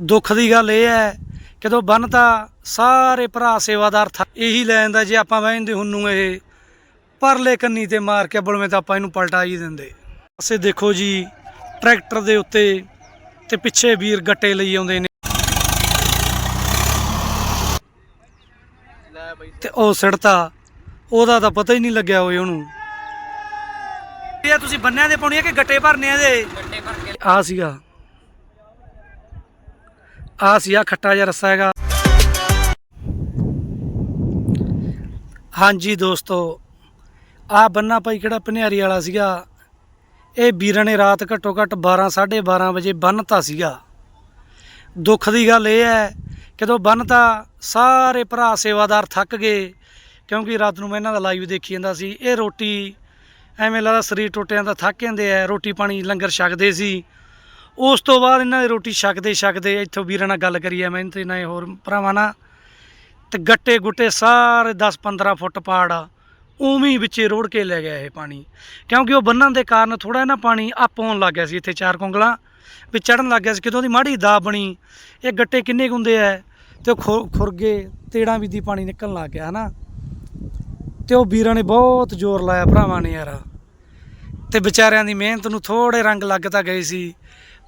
ਦੁੱਖ ਦੀ ਗੱਲ ਇਹ ਹੈ ਜਦੋਂ ਬੰਨ ਤਾਂ ਸਾਰੇ ਭਰਾ ਸੇਵਾਦਾਰ ਥ- ਇਹੀ ਲੈ ਜਾਂਦਾ ਜੇ ਆਪਾਂ ਵਹਿੰਦੇ ਹੁੰਨੂ ਇਹ। ਪਰਲੇ ਕੰਨੀ ਤੇ ਮਾਰ ਕੇ ਬਲਵੇਂ ਤਾਂ ਆਪਾਂ ਇਹਨੂੰ ਪਲਟਾ ਹੀ ਦਿੰਦੇ। ਪਾਸੇ ਦੇਖੋ ਜੀ ਟਰੈਕਟਰ ਦੇ ਉੱਤੇ ਤੇ ਪਿੱਛੇ ਵੀਰ ਗੱਟੇ ਲਈ ਆਉਂਦੇ ਨੇ। ਤੇ ਉਹ ਸੜਤਾ ਉਹਦਾ ਤਾਂ ਪਤਾ ਹੀ ਨਹੀਂ ਲੱਗਿਆ ਹੋਏ ਉਹਨੂੰ। ਇਹ ਤੁਸੀਂ ਬੰਨਿਆਂ ਦੇ ਪਾਉਣੀ ਆ ਕਿ ਗੱਟੇ ਭਰਨੇ ਆ ਦੇ ਆ ਸੀਗਾ। ਆ ਸੀ, ਆ ਖੱਟਾ ਜਿਹਾ ਰੱਸਾ ਹੈਗਾ। ਹਾਂਜੀ ਦੋਸਤੋ, ਆ ਬੰਨਾ ਭਾਈ ਕਿਹੜਾ ਪਨਿਆਰੀ ਵਾਲਾ ਸੀਗਾ? ਇਹ ਵੀਰਾਂ ਨੇ ਰਾਤ ਘੱਟੋ ਘੱਟ 12 12:30 ਵਜੇ ਬੰਨਤਾ ਸੀਗਾ। ਦੁੱਖ ਦੀ ਗੱਲ ਇਹ ਹੈ, ਜਦੋਂ ਬੰਨਤਾ, ਸਾਰੇ ਭਰਾ ਸੇਵਾਦਾਰ ਥੱਕ ਗਏ, ਕਿਉਂਕਿ ਰਾਤ ਨੂੰ ਮੈਂ ਇਹਨਾਂ ਦਾ ਲਾਈਵ ਦੇਖੀ ਜਾਂਦਾ ਸੀ। ਇਹ ਰੋਟੀ ਐਵੇਂ ਲੱਗਦਾ ਸਰੀਰ ਟੁੱਟਿਆਂ ਦਾ ਥੱਕ ਜਾਂਦੇ ਆ, ਰੋਟੀ ਪਾਣੀ ਲੰਗਰ ਛਕਦੇ ਸੀ। ਉਸ ਤੋਂ ਬਾਅਦ ਇਹਨਾਂ ਦੀ ਰੋਟੀ ਛਕਦੇ ਛਕਦੇ ਇੱਥੋਂ ਵੀਰਾਂ ਨਾਲ ਗੱਲ ਕਰੀ ਐ ਮੈਂ ਤੇ ਨਾ ਹੋਰ ਭਰਾਵਾਂ ਨਾਲ। ਤੇ ਗੱਟੇ ਗੁੱਟੇ ਸਾਰੇ 10 15 ਫੁੱਟ ਪਾੜ ਉਵੇਂ ਹੀ ਵਿੱਚੇ ਰੋੜ ਕੇ ਲੈ ਗਿਆ ਇਹ ਪਾਣੀ। ਕਿਉਂਕਿ ਉਹ ਬੰਨਣ ਦੇ ਕਾਰਨ ਥੋੜਾ ਨਾ ਪਾਣੀ ਅਪ ਆਉਣ ਲੱਗ ਗਿਆ ਸੀ ਇੱਥੇ ਚਾਰ ਕੁੰਗਲਾਂ, ਵੀ ਚੜਨ ਲੱਗ ਗਿਆ ਸੀ ਕਿਦੋਂ ਦੀ ਮਾੜੀ ਦਾ ਬਣੀ। ਇਹ ਗੱਟੇ ਕਿੰਨੇ ਕੁ ਹੁੰਦੇ ਐ ਤੇ ਉਹ ਖੁਰ ਖੁਰ ਤੇੜਾਂ ਵੀ ਦੀ ਪਾਣੀ ਨਿਕਲਣ ਲੱਗ ਗਿਆ, ਹਨਾ। ਤੇ ਉਹ ਵੀਰਾਂ ਨੇ ਬਹੁਤ ਜ਼ੋਰ ਲਾਇਆ, ਭਰਾਵਾਂ ਨੇ ਯਾਰ। ਤੇ ਵਿਚਾਰਿਆਂ ਦੀ ਮਿਹਨਤ ਨੂੰ ਥੋੜੇ ਰੰਗ ਲੱਗ ਤਾਂ ਗਏ ਸੀ।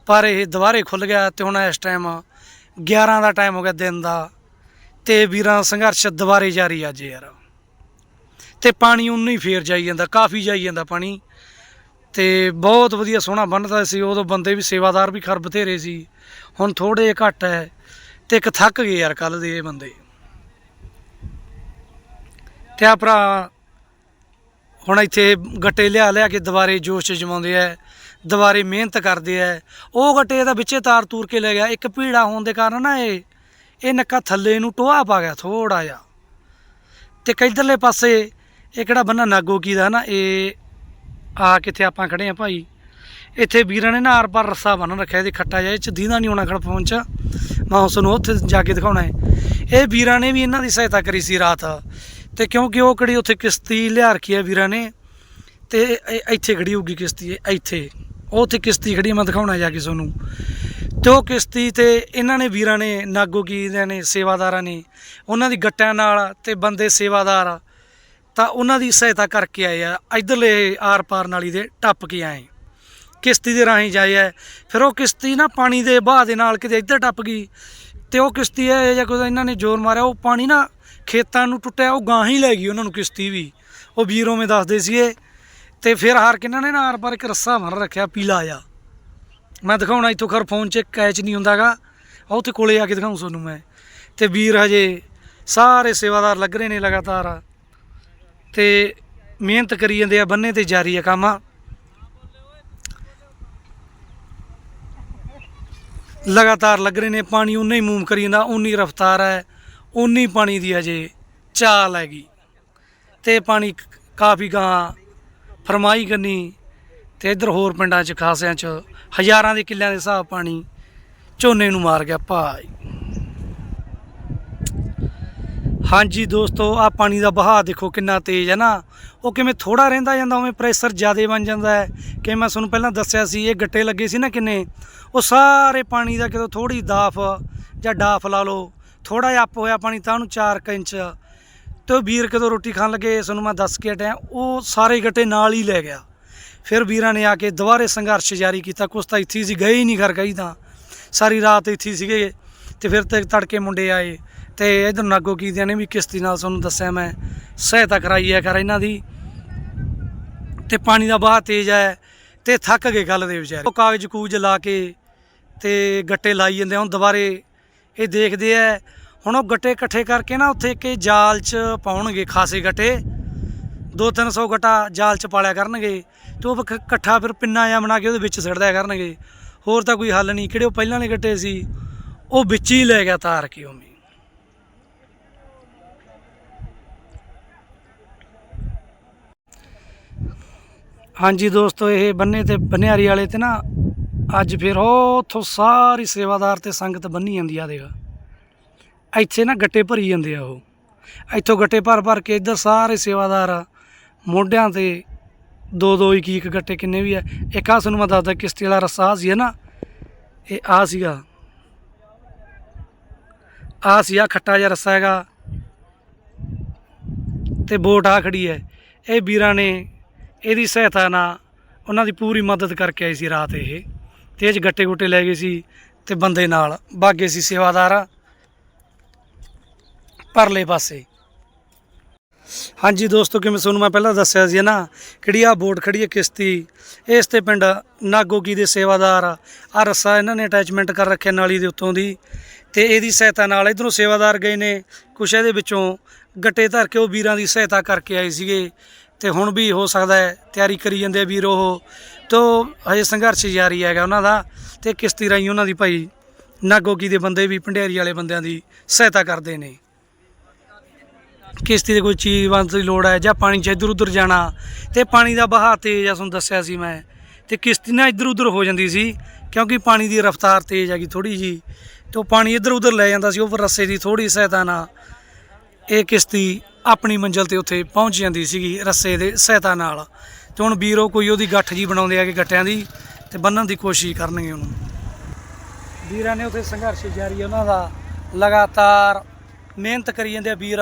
ਪਰ ਇਹ ਦੁਬਾਰੇ ਖੁੱਲ ਗਿਆ ਤੇ ਹੁਣ ਇਸ ਟਾਈਮ 11 ਦਾ ਟਾਈਮ ਹੋ ਗਿਆ ਦਿਨ ਦਾ ਤੇ ਵੀਰਾਂ ਸੰਘਰਸ਼ ਦੁਬਾਰੇ ਜਾਰੀ ਅੱਜ ਯਾਰ। ਤੇ ਪਾਣੀ ਉਨੂੰ ਹੀ ਫੇਰ ਜਾਈ ਜਾਂਦਾ, ਕਾਫੀ ਜਾਈ ਜਾਂਦਾ ਪਾਣੀ। ਤੇ ਬਹੁਤ ਵਧੀਆ ਸੋਹਣਾ ਬੰਨਦਾ ਸੀ, ਉਦੋਂ ਬੰਦੇ ਵੀ ਸੇਵਾਦਾਰ ਵੀ ਖਰ ਬਥੇਰੇ ਸੀ। ਹੁਣ ਥੋੜੇ ਘੱਟ ਹੈ ਤੇ ਇੱਕ ਥੱਕ ਗਏ ਯਾਰ ਕੱਲ ਦੇ ਇਹ ਬੰਦੇ। ਤੇ ਆ ਭਰਾ ਹੁਣ ਇੱਥੇ ਗੱਟੇ ਲਿਆ ਲਿਆ ਕੇ ਦੁਬਾਰੇ ਜੋਸ਼ 'ਚ ਜਮਾਉਂਦੇ ਆ। ਦੁਬਾਰੇ ਮਿਹਨਤ ਕਰਦੇ ਆ। ਉਹ ਗੱਟੇ ਦਾ ਵਿੱਚੇ ਤਾਰ ਤੂਰ ਕੇ ਲੈ ਗਿਆ। ਇੱਕ ਭੀੜਾ ਹੋਣ ਦੇ ਕਾਰਨ ਨਾ ਇਹ ਇਹ ਨੱਕਾ ਥੱਲੇ ਨੂੰ ਟੋਆ ਪਾ ਗਿਆ ਥੋੜਾ ਜਿਹਾ। ਤੇ ਕਿੱਧਰਲੇ ਪਾਸੇ ਇਹ ਕਿਹੜਾ ਬੰਨਾ ਨਾਗੋ ਕੀ ਦਾ ਨਾ, ਇਹ ਆ ਕਿੱਥੇ ਆਪਾਂ ਖੜੇ ਆ ਭਾਈ। ਇੱਥੇ ਵੀਰਾਂ ਨੇ ਨਾ ਆਰ ਪਾਰ ਰੱਸਾ ਬੰਨ ਰੱਖਿਆ, ਇਹਦੇ ਖੱਟਾ ਜਿਹਾ, ਇਹ ਚ ਦੀਦਾ ਨਹੀਂ ਹੋਣਾ ਖੜ ਪਹੁੰਚ। ਮੈਂ ਉਸ ਨੂੰ ਉੱਥੇ ਜਾ ਕੇ ਦਿਖਾਉਣਾ ਹੈ। ਇਹ ਵੀਰਾਂ ਨੇ ਵੀ ਇਹਨਾਂ ਦੀ ਸਹਾਇਤਾ ਕਰੀ ਸੀ ਰਾਤ। ਤੇ ਕਿਉਂਕਿ ਉਹ ਕਿਹੜੀ ਉੱਥੇ ਕਿਸ਼ਤੀ ਲਿਆ ਰੱਖੀ ਹੈ ਵੀਰਾਂ ਨੇ, ਤੇ ਇਹ ਇੱਥੇ ਖੜੀ ਹੋਊਗੀ ਕਿਸ਼ਤੀ, ਇਹ ਇੱਥੇ। ਉਹ ਉੱਥੇ ਕਿਸ਼ਤੀ ਖੜੀ ਮੈਂ ਦਿਖਾਉਣਾ ਜਾ ਕੇ ਤੁਹਾਨੂੰ। ਤੇ ਉਹ ਕਿਸ਼ਤੀ ਤੇ ਇਹਨਾਂ ਨੇ ਵੀਰਾਂ ਨੇ ਨਾਗੋ ਕੀ ਨੇ ਸੇਵਾਦਾਰਾਂ ਨੇ ਉਹਨਾਂ ਦੀ ਗੱਟਿਆਂ ਨਾਲ ਤੇ ਬੰਦੇ ਸੇਵਾਦਾਰ ਆ, ਤਾਂ ਉਹਨਾਂ ਦੀ ਸਹਾਇਤਾ ਕਰਕੇ ਆਏ ਆ ਇਧਰਲੇ ਆਰ ਪਾਰ ਨਾਲੀ ਦੇ ਟੱਪ ਕੇ ਆਏ। ਕਿਸ਼ਤੀ ਦੇ ਰਾਹੀਂ ਜਾਏ ਆ ਫਿਰ ਉਹ ਕਿਸ਼ਤੀ ਨਾ ਪਾਣੀ ਦੇ ਵਹਾਅ ਦੇ ਨਾਲ ਕਿਤੇ ਇੱਧਰ ਟੱਪ ਗਈ ਤੇ ਉਹ ਕਿਸ਼ਤੀ ਹੈ ਜਾਂ ਕੋਈ ਇਹਨਾਂ ਨੇ ਜ਼ੋਰ ਮਾਰਿਆ ਉਹ ਪਾਣੀ ਨਾ ਖੇਤਾਂ ਨੂੰ ਟੁੱਟਿਆ ਉਹ ਗਾਂ ਹੀ ਲੈ ਗਈ ਉਹਨਾਂ ਨੂੰ ਕਿਸ਼ਤੀ ਵੀ। ਉਹ ਵੀਰੋਂ ਮੇ ਦੱਸਦੇ ਸੀਗੇ ਤੇ ਫਿਰ ਹਾਰ ਕੇ ਇਹਨਾਂ ਨੇ ਨਾ ਆਰ ਪਾਰ ਇੱਕ ਰੱਸਾ ਮਾਰ ਰੱਖਿਆ, ਪੀਲਾ ਆ ਮੈਂ ਦਿਖਾਉਣਾ ਇੱਥੋਂ ਖਰ ਫੋਨ 'ਚ, ਕੈਚ ਨਹੀਂ ਹੁੰਦਾਗਾ ਆ ਉੱਥੇ ਕੋਲੇ ਆ ਕੇ ਦਿਖਾਉਂ ਤੁਹਾਨੂੰ ਮੈਂ। ਤੇ ਵੀਰ ਹਜੇ ਸਾਰੇ ਸੇਵਾਦਾਰ ਲੱਗ ਰਹੇ ਨੇ ਲਗਾਤਾਰ। ਤੇ ਮਿਹਨਤ ਕਰੀ ਜਾਂਦੇ ਆ ਬੰਨੇ ਤੇ ਜਾਰੀ ਆ ਕੰਮ। ਲਗਾਤਾਰ ਲੱਗ ਰਹੇ ਨੇ, ਪਾਣੀ ਉਨਾ ਹੀ ਮੂਵ ਕਰੀ ਜਾਂਦਾ ਉਨੀ ਰਫਤਾਰ ਹੈ ਉਨੀ ਪਾਣੀ ਦੀ ਹਜੇ ਚਾਲ ਹੈਗੀ। ਤੇ ਪਾਣੀ ਕਾਫੀ ਗਾਂ ਫਰਮਾਈ ਕਰਨੀ ਤੇ ਇਧਰ ਹੋਰ ਪਿੰਡਾਂ 'ਚ, ਖਾਸਿਆਂ 'ਚ, ਹਜ਼ਾਰਾਂ ਦੇ ਕਿੱਲਿਆਂ ਦੇ ਹਿਸਾਬ ਪਾਣੀ ਝੋਨੇ ਨੂੰ ਮਾਰ ਗਿਆ ਭਾਈ। ਹਾਂਜੀ ਦੋਸਤੋ ਆ ਪਾਣੀ ਦਾ ਬਹਾਅ ਦੇਖੋ ਕਿੰਨਾ ਤੇਜ਼ ਹੈ ਨਾ। ਉਹ ਕਿਵੇਂ ਥੋੜਾ ਰਹਿੰਦਾ ਜਾਂਦਾ, ਉਵੇਂ ਪ੍ਰੈਸ਼ਰ ਜ਼ਿਆਦਾ ਬਣ ਜਾਂਦਾ ਹੈ। ਕਿ ਮੈਂ ਤੁਹਾਨੂੰ ਪਹਿਲਾਂ ਦੱਸਿਆ ਸੀ, ਇਹ ਗੱਟੇ ਲੱਗੇ ਸੀ ਨਾ ਕਿੰਨੇ, ਉਹ ਸਾਰੇ ਪਾਣੀ ਦਾ ਕਿਦੋਂ ਥੋੜੀ ਦਾਫ ਜਾਂ ਡਾਫ ਲਾ ਲਓ। ਥੋੜਾ ਜਿਹਾ ਅੱਪ ਹੋਇਆ ਪਾਣੀ, ਤਾਂ ਉਹਨੂੰ 4 ਇੰਚ ਤੇ ਉਹ ਵੀਰ ਕਦੋਂ ਰੋਟੀ ਖਾਣ ਲੱਗੇ ਤੁਹਾਨੂੰ ਮੈਂ ਦੱਸ ਕੇ ਹਟਿਆ, ਉਹ ਸਾਰੇ ਗੱਟੇ ਨਾਲ ਹੀ ਲੈ ਗਿਆ। ਫਿਰ ਵੀਰਾਂ ਨੇ ਆ ਕੇ ਦੁਬਾਰੇ ਸੰਘਰਸ਼ ਜਾਰੀ ਕੀਤਾ। ਕੁਛ ਤਾਂ ਇੱਥੇ ਹੀ ਸੀ, ਗਏ ਹੀ ਨਹੀਂ ਘਰ ਗਈ ਤਾਂ। ਸਾਰੀ ਰਾਤ ਇੱਥੇ ਸੀਗੇ। ਤੇ ਫਿਰ ਤੇ ਤੜਕੇ ਮੁੰਡੇ ਆਏ। ਤੇ ਇਧਰ ਨਾਗੋ ਕੀਦਿਆਂ ਨੇ ਵੀ ਕਿਸ਼ਤੀ ਨਾਲ ਤੁਹਾਨੂੰ ਦੱਸਿਆ, ਮੈਂ ਸਹਾਇਤਾ ਕਰਾਈ ਹੈ ਕਰ ਇਹਨਾਂ ਦੀ। ਤੇ ਪਾਣੀ ਦਾ ਬਾਹ ਤੇਜ਼ ਹੈ ਤੇ ਥੱਕ ਗਏ ਗੱਲ ਦੇ ਵਿਚਾਰੇ। ਉਹ ਕਾਗਜ਼ ਕੂਜ ਲਾ ਕੇ ਤੇ ਗੱਟੇ ਲਾਈ ਜਾਂਦੇ ਹੁਣ ਦੁਬਾਰੇ ਇਹ ਦੇਖਦੇ ਆ ਹੁਣ ਉਹ ਗੱਟੇ ਇਕੱਠੇ ਕਰਕੇ ਨਾ ਉੱਥੇ ਕਿ ਜਾਲ 'ਚ ਪਾਉਣਗੇ ਖਾਸੇ ਗੱਟੇ। 2-300 ਗੱਟਾ ਜਾਲ 'ਚ ਪਾਲਿਆ ਕਰਨਗੇ ਤੇ ਉਹ ਇਕੱਠਾ ਫਿਰ ਪਿੰਨਾ ਜਾਂ ਬਣਾ ਕੇ ਉਹਦੇ ਵਿੱਚ ਸਿੱਟਦਿਆ ਕਰਨਗੇ। ਹੋਰ ਤਾਂ ਕੋਈ ਹੱਲ ਨਹੀਂ। ਕਿਹੜੇ ਉਹ ਪਹਿਲਾਂ ਵਾਲੇ ਗੱਟੇ ਸੀ, ਉਹ ਵਿੱਚ ਹੀ ਲੈ ਗਿਆ ਤਾਰ ਕੇ ਉਵੇਂ ਹਾਂਜੀ ਦੋਸਤੋ, ਇਹ ਬੰਨੇ ਤੇ, ਬਨਿਆਰੀ ਵਾਲੇ ਤੇ ਨਾ ਅੱਜ ਫਿਰ ਉਹ ਉੱਥੋਂ ਸਾਰੀ ਸੇਵਾਦਾਰ ਤੇ ਸੰਗਤ ਬੰਨੀ ਜਾਂਦੀ ਆ ਦੇਖ। ਇੱਥੇ ਨਾ ਗੱਟੇ ਭਰੀ ਜਾਂਦੇ ਆ ਉਹ। ਇੱਥੋਂ ਗੱਟੇ ਭਰ ਭਰ ਕੇ ਇੱਧਰ ਸਾਰੇ ਸੇਵਾਦਾਰ ਮੋਢਿਆਂ ਤੇ ਦੋ ਦੋ ਇੱਕ ਇੱਕ ਗੱਟੇ ਕਿੰਨੇ ਵੀ ਆ। ਇੱਕ ਆ ਤੁਹਾਨੂੰ ਮੈਂ ਦੱਸਦਾ, ਕਿਸ਼ਤੀ ਵਾਲਾ ਰਸਾ ਸੀ ਨਾ, ਇਹ ਆ ਸੀਗਾ। ਆ ਸੀ ਆ ਖੱਟਾ ਜਿਹਾ ਰੱਸਾ ਹੈਗਾ। ਤੇ ਬੋਟ ਆ ਖੜੀ ਹੈ। ਇਹ ਵੀਰਾਂ ਨੇ ਇਹਦੀ ਸਹਾਇਤਾ ਨਾਲ ਉਹਨਾਂ ਦੀ ਪੂਰੀ ਮਦਦ ਕਰਕੇ ਆਈ ਸੀ ਰਾਤ ਇਹ। ਤੇ ਇਹ 'ਚ ਗੱਟੇ ਗੁੱਟੇ ਲੈ ਗਏ ਸੀ ਤੇ ਬੰਦੇ ਨਾਲ ਬਾਗੇ ਸੀ ਸੇਵਾਦਾਰ। ਪਰਲੇ ਪਾਸੇ। ਹਾਂਜੀ ਦੋਸਤੋ, ਕਿਵੇਂ ਤੁਹਾਨੂੰ ਮੈਂ ਪਹਿਲਾਂ ਦੱਸਿਆ ਸੀ ਨਾ, ਕਿਹੜੀ ਆ ਬੋਟ ਖੜੀ ਹੈ ਕਿਸ਼ਤੀ, ਇਸ ਤੇ ਪਿੰਡ ਨਾਗੋਗੀ ਦੇ ਸੇਵਾਦਾਰ ਆ ਰੱਸਾ ਇਹਨਾਂ ਨੇ ਅਟੈਚਮੈਂਟ ਕਰ ਰੱਖਿਆ ਨਾਲੀ ਦੇ ਉੱਤੋਂ ਦੀ, ਤੇ ਇਹਦੀ ਸਹਾਇਤਾ ਨਾਲ ਇਧਰੋਂ ਸੇਵਾਦਾਰ ਗਏ ਨੇ, ਕੁਛ ਇਹਦੇ ਵਿੱਚੋਂ ਗੱਟੇ ਧਰ ਕੇ ਉਹ ਵੀਰਾਂ ਦੀ ਸਹਾਇਤਾ ਕਰਕੇ ਆਏ ਸੀਗੇ, ਤੇ ਹੁਣ ਵੀ ਹੋ ਸਕਦਾ ਹੈ, ਤਿਆਰੀ ਕਰੀ ਜਾਂਦੇ ਆ ਵੀਰ ਉਹ, ਤੋ ਹਜੇ ਸੰਘਰਸ਼ ਜਾਰੀ ਹੈਗਾ ਉਹਨਾਂ ਦਾ, ਤੇ ਕਿਸ਼ਤੀ ਰਾਹੀਂ ਉਹਨਾਂ ਦੀ ਭਾਈ ਨਾਗੋਗੀ ਦੇ ਬੰਦੇ ਵੀ, ਭੰਡਿਆਰੀ ਵਾਲੇ ਬੰਦਿਆਂ ਦੀ ਸਹਾਇਤਾ ਕਰਦੇ ਨੇ। ਕਿਸ਼ਤੀ ਦੇ ਕੋਈ ਚੀਜ਼ ਬੰਦ ਦੀ ਲੋੜ ਹੈ ਜਾਂ ਪਾਣੀ 'ਚ ਇੱਧਰ ਉੱਧਰ ਜਾਣਾ ਤੇ ਪਾਣੀ ਦਾ ਵਹਾਅ ਤੇਜ਼ ਆ, ਤੁਹਾਨੂੰ ਦੱਸਿਆ ਸੀ ਮੈਂ। ਤੇ ਕਿਸ਼ਤੀ ਨਾ ਇੱਧਰ ਉੱਧਰ ਹੋ ਜਾਂਦੀ ਸੀ ਕਿਉਂਕਿ ਪਾਣੀ ਦੀ ਰਫ਼ਤਾਰ ਤੇਜ਼ ਹੈਗੀ ਥੋੜੀ ਜੀ ਤੇ ਉਹ ਪਾਣੀ ਇੱਧਰ ਉੱਧਰ ਲੈ ਜਾਂਦਾ ਸੀ, ਉਹ ਰੱਸੇ ਦੀ ਥੋੜੀ ਸਹਾਇਤਾ ਨਾਲ ਇਹ ਕਿਸ਼ਤੀ ਆਪਣੀ ਮੰਜ਼ਿਲ ਤੇ ਉੱਥੇ ਪਹੁੰਚ ਜਾਂਦੀ ਸੀਗੀ ਰੱਸੇ ਦੇ ਸਹਾਇਤਾ ਨਾਲ। ਤੇ ਹੁਣ ਵੀਰੋ ਕੋਈ ਉਹਦੀ ਗੱਠ ਜੀ ਬਣਾਉਂਦੇ ਆ ਕਿ ਗੱਟਿਆਂ ਦੀ ਤੇ ਬੰਨਣ ਦੀ ਕੋਸ਼ਿਸ਼ ਕਰਨਗੇ ਉਹਨੂੰ। ਵੀਰਾਂ ਨੇ ਉੱਥੇ ਸੰਘਰਸ਼ ਜਾਰੀ ਉਹਨਾਂ ਦਾ ਲਗਾਤਾਰ ਮਿਹਨਤ ਕਰੀ ਜਾਂਦੇ ਆ ਵੀਰ।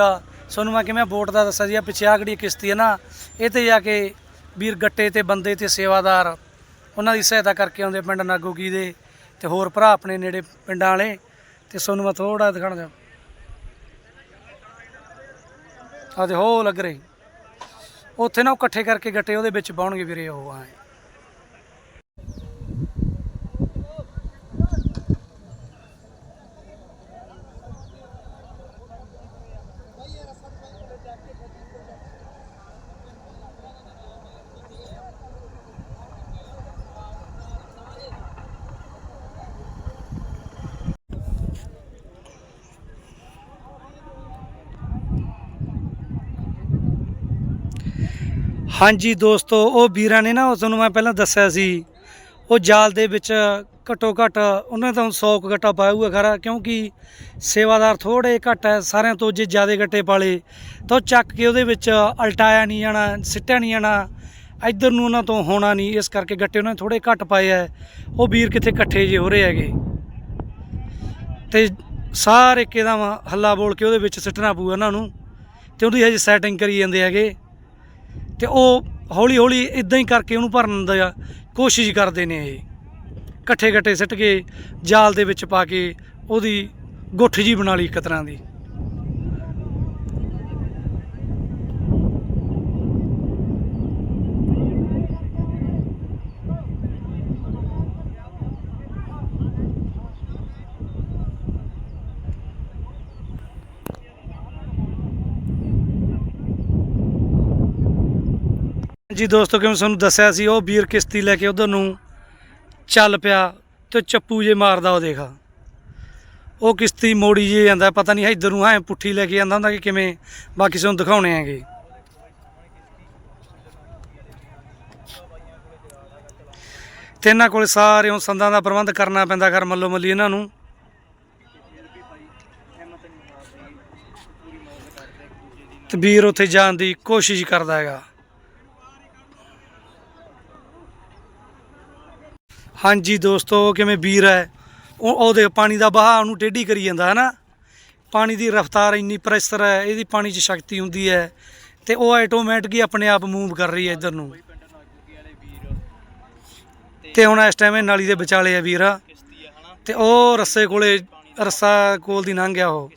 ਤੁਹਾਨੂੰ ਮੈਂ ਕਿਵੇਂ ਬੋਟ ਦਾ ਦੱਸਿਆ ਜੀ? ਆ ਪਿੱਛੇ ਆ ਜਿਹੜੀ ਕਿਸ਼ਤੀ ਹੈ ਨਾ ਇਹ ਤੇ ਜਾ ਕੇ ਵੀਰ ਗੱਟੇ ਤੇ ਬੰਦੇ ਤੇ ਸੇਵਾਦਾਰ, ਉਹਨਾਂ ਦੀ ਸਹਾਇਤਾ ਕਰਕੇ ਆਉਂਦੇ ਪਿੰਡ ਨਾਗੋਗੀ ਦੇ ਤੇ ਹੋਰ ਭਰਾ ਆਪਣੇ ਨੇੜੇ ਪਿੰਡਾਂ ਵਾਲੇ ਤੇ ਤੁਹਾਨੂੰ ਮੈਂ ਥੋੜਾ ਦਿਖਾਣ ਦਿਆਂ ਆ ਤੇ ਹੋ ਲੱਗ ਰਹੀ। ਉੱਥੇ ਨਾ ਉਹ ਇਕੱਠੇ ਕਰਕੇ ਗੱਟੇ ਉਹਦੇ ਵਿੱਚ ਪਾਉਣਗੇ ਵੀਰੇ, ਉਹ ਆਏ ਹਾਂਜੀ ਦੋਸਤੋ, ਉਹ ਵੀਰਾਂ ਨੇ ਨਾ, ਉਹ ਤੁਹਾਨੂੰ ਮੈਂ ਪਹਿਲਾਂ ਦੱਸਿਆ ਸੀ, ਉਹ ਜਾਲ ਦੇ ਵਿੱਚ ਘੱਟੋ ਘੱਟ ਉਹਨਾਂ ਨੇ ਤਾਂ 100 ਕੁ ਗੱਟਾ ਪਾਇਆ ਹੋਊਗਾ ਖਰਾ, ਕਿਉਂਕਿ ਸੇਵਾਦਾਰ ਥੋੜੇ ਘੱਟ ਹੈ, ਸਾਰਿਆਂ ਤੋਂ ਜੇ ਜ਼ਿਆਦਾ ਗੱਟੇ ਪਾਲੇ, ਤਾਂ ਉਹ ਚੱਕ ਕੇ ਉਹਦੇ ਵਿੱਚ ਅਲਟਾਇਆ ਨਹੀਂ ਜਾਣਾ, ਸਿੱਟਿਆ ਨਹੀਂ ਜਾਣਾ, ਇੱਧਰ ਨੂੰ ਉਹਨਾਂ ਤੋਂ ਹੋਣਾ ਨਹੀਂ, ਇਸ ਕਰਕੇ ਗੱਟੇ ਉਹਨਾਂ ਨੇ ਥੋੜੇ ਘੱਟ ਪਾਏ ਐ ਉਹ ਵੀਰ ਕਿੱਥੇ ਇਕੱਠੇ ਜੇ ਹੋ ਰਹੇ ਹੈਗੇ। ਤੇ ਸਾਰੇ ਇੱਕਦਮ ਹੱਲਾ ਬੋਲ ਕੇ ਉਹਦੇ ਵਿੱਚ ਸਿੱਟਣਾ ਪਊ ਉਹਨਾਂ ਨੂੰ, ਤੇ ਉਹਦੀ ਹਜੇ ਸੈਟਿੰਗ ਕਰੀ ਜਾਂਦੇ ਹੈਗੇ। ਤੇ ਉਹ ਹੌਲੀ ਹੌਲੀ ਇਦਾਂ ਹੀ ਕਰਕੇ ਉਹਨੂੰ ਭਰਨ ਦਾ ਕੋਸ਼ਿਸ਼ ਕਰਦੇ ਨੇ ਇਹ। ਇਕੱਠੇ ਇਕੱਠੇ ਸਿੱਟ ਕੇ ਜਾਲ ਦੇ ਵਿੱਚ ਪਾ ਕੇ ਉਹਦੀ ਗੁੱਠ ਜੀ ਬਣਾ ਲਈ ਇੱਕ ਤਰ੍ਹਾਂ ਦੀ। ਜੀ ਦੋਸਤੋ, ਕਿਵੇਂ ਤੁਹਾਨੂੰ ਦੱਸਿਆ ਸੀ, ਉਹ ਵੀਰ ਕਿਸ਼ਤੀ ਲੈ ਕੇ ਉਧਰ ਨੂੰ ਚੱਲ ਪਿਆ ਤੇ ਚੱਪੂ ਜੇ ਮਾਰਦਾ ਉਹ ਦੇਖਾ। ਉਹ ਕਿਸ਼ਤੀ ਮੋੜੀ ਜੇ ਜਾਂਦਾ, ਪਤਾ ਨਹੀਂ ਇੱਧਰ ਨੂੰ ਐ ਪੁੱਠੀ ਲੈ ਕੇ ਜਾਂਦਾ ਹੁੰਦਾ ਕਿ ਕਿਵੇਂ, ਬਾਕੀ ਸਾਨੂੰ ਦਿਖਾਉਣੇ ਹੈਗੇ। ਤੇ ਇਹਨਾਂ ਕੋਲ ਸਾਰੇ ਉਹ ਸੰਦਾਂ ਦਾ ਪ੍ਰਬੰਧ ਕਰਨਾ ਪੈਂਦਾ ਘਰ ਮੱਲੋ ਮੱਲੀ ਇਹਨਾਂ ਨੂੰ। ਤੇ ਵੀਰ ਉੱਥੇ ਜਾਣ ਦੀ ਕੋਸ਼ਿਸ਼ ਕਰਦਾ ਹੈਗਾ। ਹਾਂਜੀ ਦੋਸਤੋ ਕਿਵੇਂ ਵੀਰ ਹੈ? ਉਹ ਉਹਦੇ ਪਾਣੀ ਦਾ ਵਹਾਅ ਉਹਨੂੰ ਟੇਢੀ ਕਰੀ ਜਾਂਦਾ ਹੈ ਨਾ ਪਾਣੀ ਦੀ ਰਫ਼ਤਾਰ ਇੰਨੀ ਪ੍ਰੈਸ਼ਰ ਹੈ, ਇਹਦੀ ਪਾਣੀ 'ਚ ਸ਼ਕਤੀ ਹੁੰਦੀ ਹੈ ਤੇ ਉਹ ਆਟੋਮੈਟਿਕ ਹੀ ਆਪਣੇ ਆਪ ਮੂਵ ਕਰ ਰਹੀ ਹੈ ਇੱਧਰ ਨੂੰ। ਤੇ ਹੁਣ ਇਸ ਟਾਈਮ ਇਹ ਨਾਲੀ ਦੇ ਵਿਚਾਲੇ ਆ ਵੀਰ। ਕਿਸ਼ਤੀ ਤੇ ਉਹ ਰੱਸੇ ਕੋਲੇ, ਰੱਸਾ ਕੋਲ ਦੀ ਲੰਘ ਗਿਆ ਉਹ।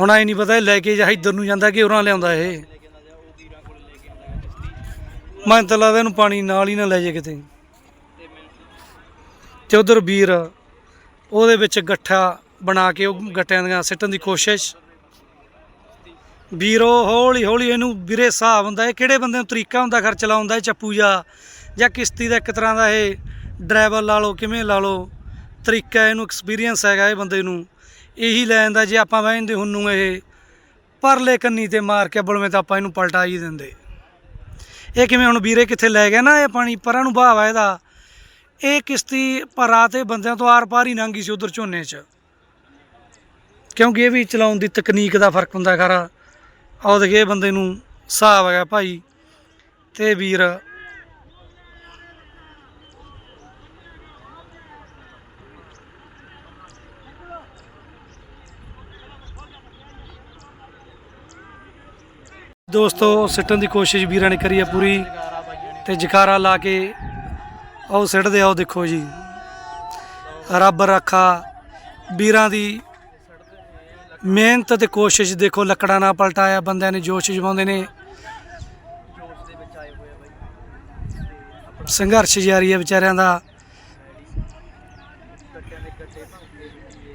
ਹੁਣ ਐ ਨਹੀਂ ਪਤਾ ਲੈ ਕੇ ਜਾਂ ਇੱਧਰ ਨੂੰ ਜਾਂਦਾ ਕਿ ਉਰਾਂ ਲਿਆਉਂਦਾ ਇਹ ਲੈ ਕੇ ਨਾ ਜਾ ਉਹ ਵੀਰਾਂ ਕੋਲੇ ਲੈ ਕੇ ਆਉਂਦਾ ਮੈਂ ਮੈਨੂੰ ਤਾਂ ਲੱਗਦਾ ਇਹਨੂੰ ਪਾਣੀ ਨਾਲ ਹੀ ਨਾ ਲੈ ਜੇ ਕਿਤੇ। ਤੇ ਮੈਨੂੰ ਉਧਰ ਵੀਰ, ਉਹਦੇ ਵਿੱਚ ਗੱਠਾ ਬਣਾ ਕੇ ਉਹ ਗੱਟਿਆਂ ਦੀਆਂ ਸਿੱਟਣ ਦੀ ਕੋਸ਼ਿਸ਼। ਵੀਰੋ ਹੌਲੀ ਹੌਲੀ ਇਹਨੂੰ ਵੀਰੇ ਹਿਸਾਬ ਹੁੰਦਾ, ਇਹ ਕਿਹੜੇ ਬੰਦੇ ਨੂੰ ਤਰੀਕਾ ਹੁੰਦਾ ਖਰ ਚਲਾਉਂਦਾ ਇਹ ਚੱਪੂ ਜਾਂ ਜਾਂ ਕਿਸ਼ਤੀ ਦਾ ਇੱਕ ਤਰ੍ਹਾਂ ਦਾ ਇਹ ਡਰਾਈਵਰ ਲਾ ਲਓ, ਕਿਵੇਂ ਲਾ ਲਓ, ਤਰੀਕਾ ਇਹਨੂੰ ਐਕਸਪੀਰੀਅੰਸ ਹੈਗਾ ਇਹ ਬੰਦੇ ਨੂੰ। ਇਹੀ ਲੈ ਜਾਂਦਾ ਜੇ ਆਪਾਂ ਵਹਿੰਦੇ ਹੁਣ ਇਹ, ਪਰਲੇ ਕੰਨੀ ਤੇ ਮਾਰ ਕੇ ਬਲਵੇਂ ਤਾਂ ਆਪਾਂ ਇਹਨੂੰ ਪਲਟਾ ਹੀ ਦਿੰਦੇ। ਇਹ ਕਿਵੇਂ ਹੁਣ ਵੀਰੇ ਕਿੱਥੇ ਲੈ ਗਿਆ ਨਾ ਇਹ ਪਾਣੀ, ਪਰਾਂ ਨੂੰ ਬਹਾਵਾ ਇਹਦਾ। ਇਹ ਕਿਸ਼ਤੀ ਭਰਾ ਤੇ ਬੰਦਿਆਂ ਤੋਂ ਆਰ ਪਾਰ ਹੀ ਲੰਘੀ ਸੀ ਉਧਰ ਝੋਨੇ 'ਚ। ਕਿਉਂਕਿ ਇਹ ਵੀ ਚਲਾਉਣ ਦੀ ਤਕਨੀਕ ਦਾ ਫ਼ਰਕ ਹੁੰਦਾ ਖਰਾ। ਆਹ ਦੇਖੇ ਬੰਦੇ ਨੂੰ ਹਿਸਾਬ ਗਿਆ ਭਾਈ ਤੇ ਵੀਰ। ਦੋਸਤੋ, ਸਿੱਟਣ ਦੀ ਕੋਸ਼ਿਸ਼ ਵੀਰਾਂ ਨੇ ਕਰੀ ਹੈ ਪੂਰੀ ਜਗਾਰਾ ਤੇ ਜਕਾਰਾ ਲਾ ਕੇ ਆਓ ਸਿੱਟਦੇ ਆਓ ਦੇਖੋ ਜੀ। ਰੱਬ ਰੱਖਾ, ਵੀਰਾਂ ਦੀ ਮਿਹਨਤ ਤੇ ਕੋਸ਼ਿਸ਼ ਦੇਖੋ, ਲੱਕੜਾਂ ਨਾਲ ਪਲਟਾਇਆ, ਬੰਦਿਆਂ ਨੇ ਜੋਸ਼ ਜਮਾਉਂਦੇ ਨੇ। ਸੰਘਰਸ਼ ਜਾਰੀ ਹੈ ਵਿਚਾਰਿਆਂ ਦਾ ਗੱਟਿਆਂ ਦੇ ਗੱਟੇ ਭੰਗਦੇ ਹੁੰਦੇ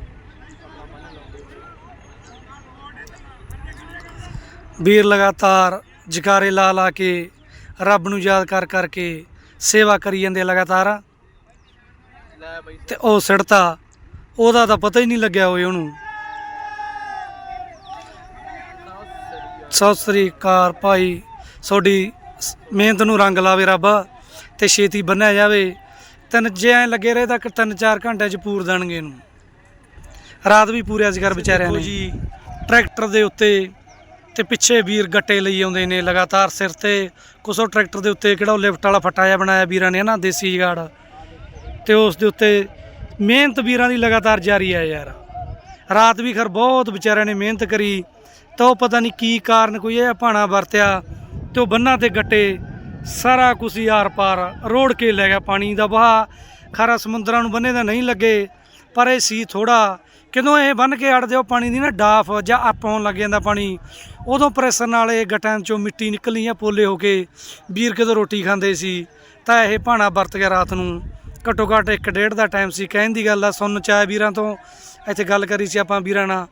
ਆਪਣਾ ਮਨ ਲਾਉਂਦੇ ਹੋਏ ਵੀਰ ਲਗਾਤਾਰ ਜਕਾਰੇ ਲਾ ਲਾ ਕੇ ਰੱਬ ਨੂੰ ਯਾਦ ਕਰ ਕਰਕੇ ਸੇਵਾ ਕਰੀ ਜਾਂਦੇ ਲਗਾਤਾਰ। ਤੇ ਉਹ ਸਿੜਤਾ ਉਹਦਾ ਤਾਂ ਪਤਾ ਹੀ ਨਹੀਂ ਲੱਗਿਆ ਹੋਏ ਉਹਨੂੰ। ਸਤਿ ਸ੍ਰੀ ਅਕਾਲ ਭਾਈ ਤੁਹਾਡੀ ਮਿਹਨਤ ਨੂੰ ਰੰਗ ਲਾਵੇ ਰੱਬ ਤੇ ਛੇਤੀ ਬੰਨਿਆ ਜਾਵੇ। ਤਿੰਨ ਜੇ ਐ ਲੱਗੇ ਰਹੇ ਤਾਂ ਤਿੰਨ ਚਾਰ ਘੰਟਿਆਂ ਚ ਪੂਰ ਦੇਣਗੇ ਇਹਨੂੰ। ਰਾਤ ਵੀ ਪੂਰਿਆ ਸੀ ਕਰ ਵਿਚਾਰਿਆਂ ਨੇ। ਜੀ। ਟਰੈਕਟਰ ਦੇ ਉੱਤੇ ਤੇ ਪਿੱਛੇ ਵੀਰ ਗੱਟੇ ਲਈ ਆਉਂਦੇ ਨੇ ਲਗਾਤਾਰ ਸਿਰ ਤੇ। ਕੁਸੋ ਟਰੈਕਟਰ ਦੇ ਉੱਤੇ ਕਿਹੜਾ ਉਹ ਲਿਫਟ ਵਾਲਾ ਫੱਟਾ ਜਿਹਾ ਬਣਾਇਆ ਵੀਰਾਂ ਨੇ ਨਾ, ਦੇਸੀ ਜਗਾੜ। ਤੇ ਉਸ ਦੇ ਉੱਤੇ ਮਿਹਨਤ ਵੀਰਾਂ ਦੀ ਲਗਾਤਾਰ ਜਾਰੀ ਹੈ ਯਾਰ। ਰਾਤ ਵੀ ਖਰ ਬਹੁਤ ਵਿਚਾਰਿਆਂ ਨੇ ਮਿਹਨਤ ਕਰੀ। ਤਾਂ ਉਹ ਪਤਾ ਨਹੀਂ ਕੀ ਕਾਰਨ ਕੋਈ ਇਹ ਭਾਣਾ ਵਰਤਿਆ ਤੇ ਉਹ ਬੰਨਾਂ ਤੇ ਗੱਟੇ, ਸਾਰਾ ਕੁਝ ਆਰ ਪਾਰ ਰੋੜ ਕੇ ਲੈ ਗਿਆ ਪਾਣੀ ਦਾ ਬਹਾ ਖਾਰਾ ਸਮੁੰਦਰਾਂ ਨੂੰ ਬੰਨੇ ਦਾ ਨਹੀਂ ਲੱਗੇ, ਪਰ ਇਹ ਸੀ ਥੋੜਾ ਕਿਦੋਂ ਇਹ ਬੰਨ ਕੇ ਅੜਦੇ ਉਹ ਪਾਣੀ ਦੀ ਨਾ ਡਾਫ ਜਾਂ ਅੱਪ ਹੋਣ ਲੱਗ ਜਾਂਦਾ ਪਾਣੀ? ਉਦੋਂ ਪ੍ਰੈਸ਼ਰ ਨਾਲ ਇਹ ਗੱਟਾਂ ਚੋਂ ਮਿੱਟੀ ਨਿਕਲਣੀ ਆ, ਪੋਲੇ ਹੋ ਕੇ। ਵੀਰ ਕਿਦੋਂ ਰੋਟੀ ਖਾਂਦੇ ਸੀ? ਤਾਂ ਇਹ ਭਾਣਾ ਵਰਤ ਗਿਆ ਰਾਤ ਨੂੰ। ਘੱਟੋ ਘੱਟ ਇੱਕ ਡੇਢ ਦਾ ਟਾਈਮ ਸੀ। ਕਹਿਣ ਦੀ ਗੱਲ ਆ ਸੁਣ ਚਾਹ ਵੀਰਾਂ ਤੋਂ। ਇੱਥੇ ਗੱਲ ਕਰੀ ਸੀ ਆਪਾਂ ਵੀਰਾਂ ਨਾਲ।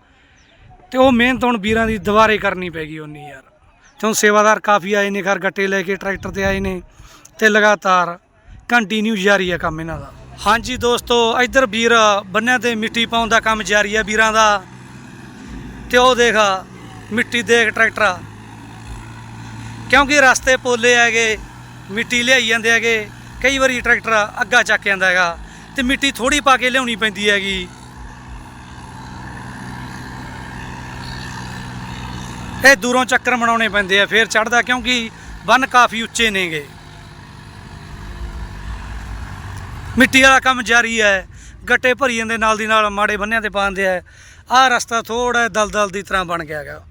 ਤੇ ਉਹ ਮਿਹਨਤ ਹੁਣ ਵੀਰਾਂ ਦੀ ਦੁਬਾਰੇ ਕਰਨੀ ਪੈ ਗਈ ਉਨੀ ਯਾਰ। ਤੇ ਹੁਣ ਸੇਵਾਦਾਰ ਕਾਫੀ ਆਏ ਨੇ, ਘਰ ਗੱਟੇ ਲੈ ਕੇ ਟਰੈਕਟਰ ਤੇ ਆਏ ਨੇ। ਤੇ ਲਗਾਤਾਰ ਕੰਟੀਨਿਊ ਜਾਰੀ ਆ ਕੰਮ ਇਹਨਾਂ ਦਾ। ਹਾਂਜੀ ਦੋਸਤੋ, ਇੱਧਰ ਵੀਰ ਬੰਨਿਆਂ ਤੇ ਮਿੱਟੀ ਪਾਉਣ ਦਾ ਕੰਮ ਜਾਰੀ ਹੈ ਵੀਰਾਂ ਦਾ। ਤੇ ਉਹ ਦੇਖਾ, ਮਿੱਟੀ ਦੇਖ ਟਰੈਕਟਰ। ਕਿਉਂਕਿ ਰਸਤੇ ਪੋਲੇ ਹੈਗੇ, ਮਿੱਟੀ ਲਿਆਈ ਜਾਂਦੇ ਹੈਗੇ, ਕਈ ਵਾਰੀ ਟਰੈਕਟਰ ਅੱਗਾ ਚੱਕ ਜਾਂਦਾ ਹੈਗਾ ਤੇ ਮਿੱਟੀ ਥੋੜੀ ਪਾ ਕੇ ਲਿਆਉਣੀ ਪੈਂਦੀ ਹੈਗੀ। ਇਹ ਦੂਰੋਂ ਚੱਕਰ ਮਨਾਉਣੇ ਪੈਂਦੇ ਆ ਫੇਰ ਚੜਦਾ ਕਿਉਂਕਿ ਬੰਨ ਕਾਫੀ ਉੱਚੇ ਨੇਗੇ। ਮਿੱਟੀ ਵਾਲਾ ਕੰਮ ਜਾਰੀ ਹੈ। ਗੱਟੇ ਭਰੀ ਜਾਂਦੇ ਨਾਲ ਦੀ ਨਾਲ ਮਾੜੇ ਬੰਨਿਆਂ ਤੇ ਪਾਉਂਦੇ ਆ। ਆਹ ਰਸਤਾ ਥੋੜਾ ਦਲਦਲ ਦੀ ਤਰ੍ਹਾਂ ਬਣ ਗਿਆ ਹੈਗਾ।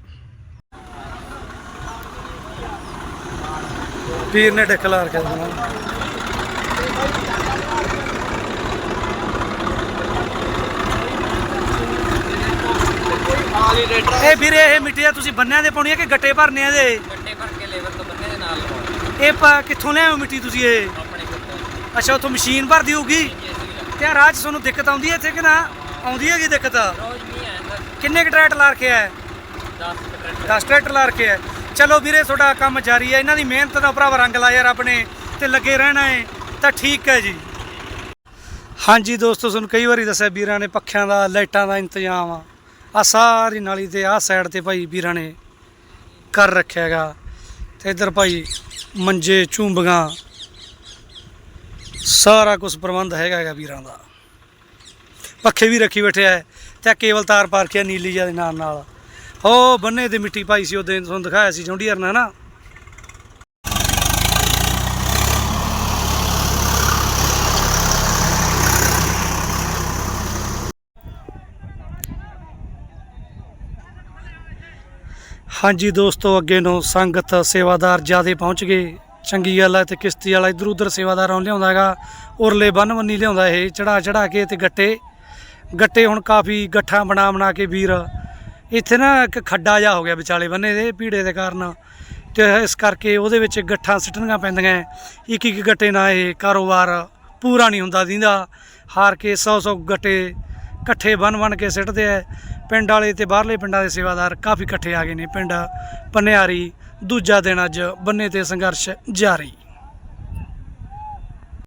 ਪੀਰ ਨੇ ਡਕਲਾ ਰੱਖਿਆ ਸੀ। ਨਾ। ਆਲੀ ਰੇਡਰ ਇਹ ਵੀਰੇ ਇਹ ਮਿੱਟੀ ਆ ਤੁਸੀਂ ਬੰਨਿਆਂ ਦੇ ਪਾਉਣੀ ਆ ਕਿ ਗੱਟੇ ਭਰਨੇ ਆ ਇਹਦੇ? ਗੱਟੇ ਭਰ ਕੇ ਲੇਬਰ ਤੋਂ ਬੰਨੇ ਦੇ ਨਾਲ ਇਹ ਪਾ- ਕਿੱਥੋਂ ਲਿਆਓ ਮਿੱਟੀ ਤੁਸੀਂ ਇਹ? ਅੱਛਾ, ਉੱਥੋਂ ਮਸ਼ੀਨ ਭਰਦੀ ਹੋਊਗੀ? ਤੇ ਆਹ ਰਾਹ 'ਚ ਤੁਹਾਨੂੰ ਦਿੱਕਤ ਆਉਂਦੀ ਹੈ ਇੱਥੇ ਕਿ ਨਾ? ਆਉਂਦੀ ਹੈਗੀ ਦਿੱਕਤ? ਕਿੰਨੇ ਕੁ ਟਰੈਕਟਰ ਲਾ ਰੱਖਿਆ ਹੈ 10 ਟਰੈਕਟਰ ਲਾ ਰੱਖਿਆ ਹੈ ਚਲੋ ਵੀਰੇ, ਤੁਹਾਡਾ ਕੰਮ ਜਾਰੀ ਹੈ ਇਹਨਾਂ ਦੀ ਮਿਹਨਤ ਦਾ ਭਰਾਵਾ ਰੰਗ ਲਾਇਆ ਰੱਬ ਨੇ ਤੇ ਲੱਗੇ ਰਹਿਣਾ ਹੈ ਤਾਂ ਠੀਕ ਹੈ ਜੀ। ਹਾਂਜੀ ਦੋਸਤੋ, ਤੁਹਾਨੂੰ ਕਈ ਵਾਰੀ ਦੱਸਿਆ ਵੀਰਾਂ ਨੇ ਪੱਖਿਆਂ ਦਾ, ਲਾਈਟਾਂ ਦਾ ਇੰਤਜ਼ਾਮ ਆ। ਆ ਸਾਰੀ ਨਾਲੀ ਤੇ, ਆਹ ਸਾਈਡ ਤੇ ਭਾਈ ਵੀਰਾਂ ਨੇ ਕਰ ਰੱਖਿਆ ਹੈਗਾ। ਤੇ ਇੱਧਰ ਭਾਈ ਮੰਜੇ ਝੂੰਬੀਆਂ ਸਾਰਾ ਕੁਝ ਪ੍ਰਬੰਧ ਹੈਗਾ ਹੈਗਾ ਵੀਰਾਂ ਦਾ। ਪੱਖੇ ਵੀ ਰੱਖੀ ਬੈਠਿਆ ਹੈ ਤੇ ਕੇਵਲ ਤਾਰ ਪਾਰਖਿਆ ਨੀਲੀ ਜਿਹਾ ਦੇ ਨਾਲ ਨਾਲ। ਹੋ, ਬੰਨੇ ਤੇ ਮਿੱਟੀ ਪਾਈ ਸੀ ਉਹਦੇ, ਤੁਹਾਨੂੰ ਦਿਖਾਇਆ ਸੀ ਜੌਂਡੀਅਰ ਨੇ ਨਾ। ਹਾਂਜੀ ਦੋਸਤੋ, ਅੱਗੇ ਨੂੰ ਸੰਗਤ ਸੇਵਾਦਾਰ ਜਿਆਦੇ ਪਹੁੰਚ ਗਏ। ਚੰਗੀ ਗੱਲ ਹੈ ਤੇ ਕਿਸ਼ਤੀ ਵਾਲਾ ਇਧਰ ਉਧਰ ਸੇਵਾਦਾਰਾਂ ਲਿਆਉਂਦਾ ਹੈਗਾ। ਉਰਲੇ ਬੰਨ ਬੰਨੀ ਲਿਆਉਂਦਾ ਇਹ, ਚੜਾ ਚੜਾ ਕੇ ਤੇ ਗੱਟੇ। ਗੱਟੇ ਹੁਣ ਕਾਫੀ ਗੱਠਾਂ ਬਣਾ ਬਣਾ ਕੇ ਵੀਰ। ਇੱਥੇ ਨਾ ਇੱਕ ਖੱਡਾ ਜਾ ਹੋ ਗਿਆ ਵਿਚਾਲੇ ਬੰਨੇ ਦੇ ਭੀੜੇ ਦੇ ਕਾਰਨ। ਤੇ ਇਸ ਕਰਕੇ ਉਹਦੇ ਵਿੱਚ ਗੱਠਾਂ ਸਿੱਟਣੀਆਂ ਪੈਂਦੀਆਂ ਇੱਕ ਇੱਕ ਗੱਟੇ ਨਾਲ ਇਹ ਕਾਰੋਬਾਰ ਪੂਰਾ ਨਹੀਂ ਹੁੰਦਾ ਦਿੰਦਾ। ਹਾਰ ਕੇ 100 100 ਗੱਟੇ ਇਕੱਠੇ ਬਨ ਬਨ ਕੇ ਸਿੱਟਦੇ ਆ ਪਿੰਡ ਵਾਲੇ ਤੇ ਬਾਹਰਲੇ ਪਿੰਡਾਂ ਦੇ ਸੇਵਾਦਾਰ ਕਾਫੀ ਇਕੱਠੇ ਆ ਗਏ ਨੇ। ਪਿੰਡ ਪਨਿਆਰੀ ਦੂਜਾ ਦਿਨ ਅੱਜ ਬੰਨੇ ਤੇ ਸੰਘਰਸ਼ ਜਾਰੀ।